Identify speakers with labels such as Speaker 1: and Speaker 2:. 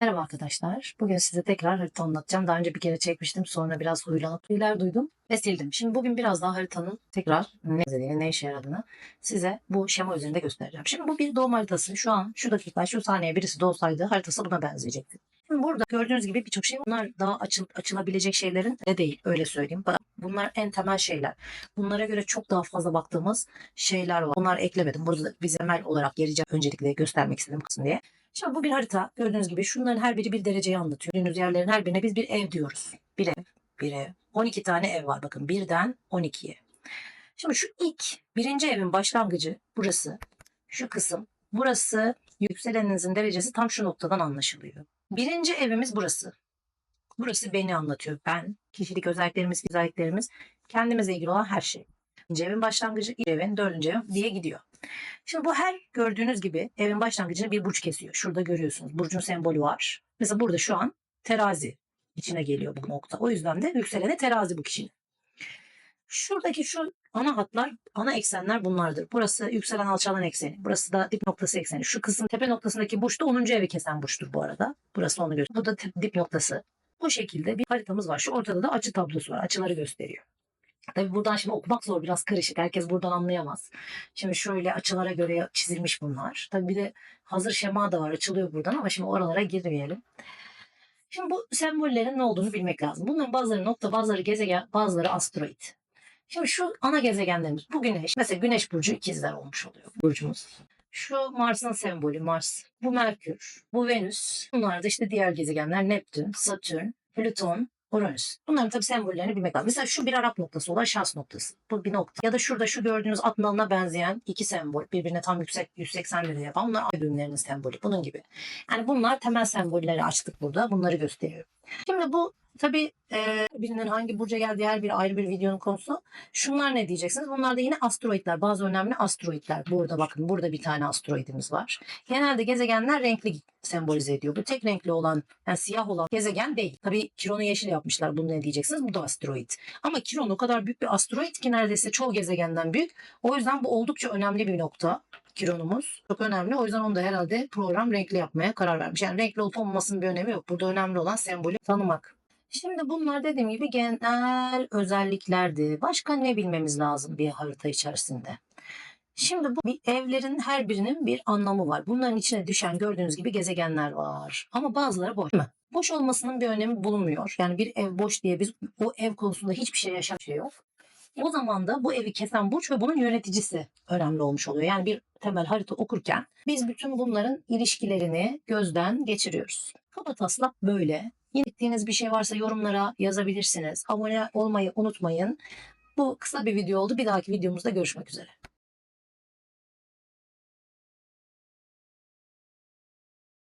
Speaker 1: Merhaba arkadaşlar. Bugün size tekrar harita anlatacağım. Daha önce bir kere çekmiştim. Sonra biraz huylanıp huylar duydum ve sildim. Şimdi bugün biraz daha haritanın tekrar ne dediğini, ne işe yaradığını size bu şema üzerinde göstereceğim. Şimdi bu bir doğum haritası. Şu an, şu dakika, şu saniye birisi doğsaydı haritası buna benzeyecekti. Şimdi burada gördüğünüz gibi birçok şey bunlar daha açıl, açılabilecek şeylerin de değil. Öyle söyleyeyim. Bunlar en temel şeyler. Bunlara göre çok daha fazla baktığımız şeyler var. Onları eklemedim. Burada bize temel olarak geleceğim öncelikle göstermek istedim kısım diye. Şimdi bu bir harita. Gördüğünüz gibi şunların her biri bir dereceyi anlatıyor. Gördüğünüz yerlerin her birine biz bir ev diyoruz. Bir ev, bir ev. 12 tane ev var bakın. Birden 12'ye. Şimdi şu ilk birinci evin başlangıcı burası. Şu kısım. Burası yükseleninizin derecesi tam şu noktadan anlaşılıyor. Birinci evimiz burası. Burası beni anlatıyor. Ben, kişilik özelliklerimiz, özelliklerimiz, kendimize ilgili olan her şey. İkinci evin başlangıcı, ilk evin, dördüncü ev diye gidiyor. Şimdi bu her gördüğünüz gibi evin başlangıcını bir burç kesiyor. Şurada görüyorsunuz. Burcun sembolü var. Mesela burada şu an terazi içine geliyor bu nokta. O yüzden de yükselene terazi bu kişinin. Şuradaki şu ana hatlar, ana eksenler bunlardır. Burası yükselen alçalan ekseni. Burası da dip noktası ekseni. Şu kısım tepe noktasındaki burç da 10. evi kesen burçtur bu arada. Burası onu gösteriyor. Bu da dip noktası. Bu şekilde bir haritamız var. Şu ortada da açı tablosu var. Açıları gösteriyor. Tabii buradan şimdi okumak zor biraz karışık. Herkes buradan anlayamaz. Şimdi şöyle açılara göre çizilmiş bunlar. Tabii bir de hazır şema da var açılıyor buradan ama şimdi oralara girmeyelim. Şimdi bu sembollerin ne olduğunu bilmek lazım. Bunların bazıları nokta, bazıları gezegen, bazıları asteroid. Şimdi şu ana gezegenlerimiz bu güneş. Mesela güneş burcu ikizler olmuş oluyor burcumuz. Şu Mars'ın sembolü Mars. Bu Merkür. Bu Venüs. Bunlar da işte diğer gezegenler Neptün, Satürn, Plüton, Uranüs. Bunların tabii sembollerini bilmek lazım. Mesela şu bir Arap noktası olan şans noktası. Bu bir nokta. Ya da şurada şu gördüğünüz at nalına benzeyen iki sembol. Birbirine tam yüksek 180 derece yapan. Bunlar ay düğümlerinin sembolü. Bunun gibi. Yani bunlar temel sembolleri açtık burada. Bunları gösteriyor. Şimdi bu tabii e, birinin hangi burca geldiği her bir ayrı bir videonun konusu. Şunlar ne diyeceksiniz? Bunlar da yine asteroidler. Bazı önemli asteroidler. Burada bakın burada bir tane asteroidimiz var. Genelde gezegenler renkli sembolize ediyor. Bu tek renkli olan yani siyah olan gezegen değil. Tabii Kiron'u yeşil yapmışlar. Bunu ne diyeceksiniz? Bu da asteroid. Ama Kiron o kadar büyük bir asteroid ki neredeyse çoğu gezegenden büyük. O yüzden bu oldukça önemli bir nokta. Kironumuz çok önemli. O yüzden onu da herhalde program renkli yapmaya karar vermiş. Yani renkli olup olmamasının bir önemi yok. Burada önemli olan sembolü tanımak. Şimdi bunlar dediğim gibi genel özelliklerdi. Başka ne bilmemiz lazım bir harita içerisinde? Şimdi bu evlerin her birinin bir anlamı var. Bunların içine düşen gördüğünüz gibi gezegenler var. Ama bazıları boş. Değil mi? Boş olmasının bir önemi bulunmuyor. Yani bir ev boş diye biz o ev konusunda hiçbir şey yaşayan şey. O zaman da bu evi kesen burç ve bunun yöneticisi önemli olmuş oluyor. Yani bir temel harita okurken biz bütün bunların ilişkilerini gözden geçiriyoruz. Kaba taslak böyle. Yine ettiğiniz bir şey varsa yorumlara yazabilirsiniz. Abone olmayı unutmayın. Bu kısa bir video oldu. Bir dahaki videomuzda görüşmek üzere.